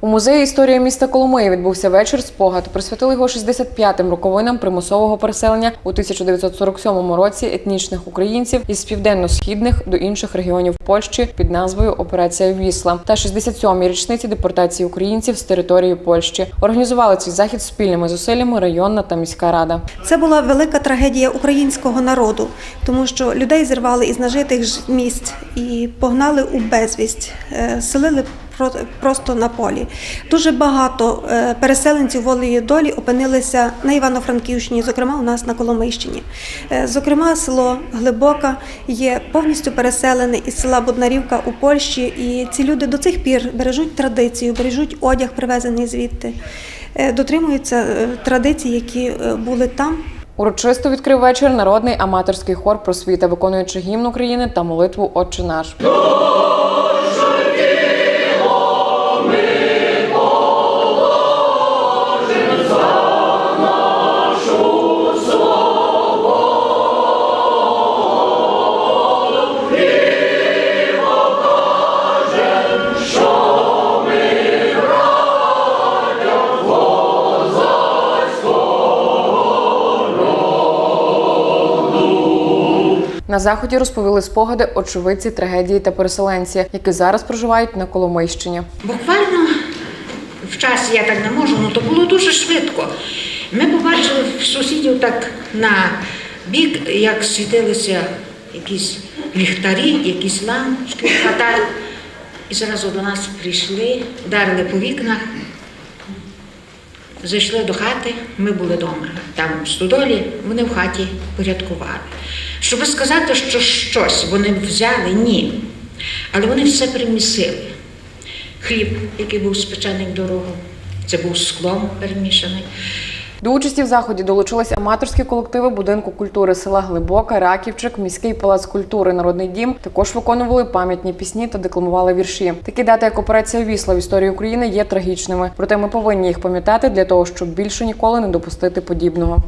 У музеї історії міста Коломиї відбувся вечір спогад. Присвятили його 65-м роковинам примусового переселення у 1947 році етнічних українців із південно-східних до інших регіонів Польщі під назвою Операція Вісла та 67-й річниці депортації українців з території Польщі. Організували цей захід спільними зусиллями районна та міська рада. Це була велика трагедія українського народу, тому що людей зірвали із нажитих місць і погнали у безвість, е, селили просто на полі. Дуже багато е, переселенців волею долі опинилися на Івано-Франківщині, зокрема у нас на Коломийщині. Е, Зокрема, село Глибока є повністю переселене із села Буднарівка у Польщі, і ці люди до цих пір бережуть традицію, бережуть одяг, привезений звідти, е, дотримуються традицій, які були там. Урочисто відкрив вечір народний аматорський хор просвіта, виконуючи гімн України та молитву Отче наш. На заході розповіли спогади очевидці трагедії та переселенці, які зараз проживають на Коломийщині. Буквально в часі я так не можу, ну то було дуже швидко. Ми побачили в сусідів так на бік, як світилися якісь ліхтарі, якісь лампочки. І зразу до нас прийшли, вдарили по вікнах, зайшли до хати, ми були вдома. Там в стодолі, вони в хаті порядкували. Щоб сказати, що щось вони взяли, ні. Але вони все примісили. Хліб, який був спечений дорогу, це був склом перемішаний. До участі в заході долучились аматорські колективи будинку культури села Глибока, Раківчик, міський палац культури, народний дім. Також виконували пам'ятні пісні та декламували вірші. Такі дати, як операція Вісла в історії України, є трагічними. Проте ми повинні їх пам'ятати для того, щоб більше ніколи не допустити подібного.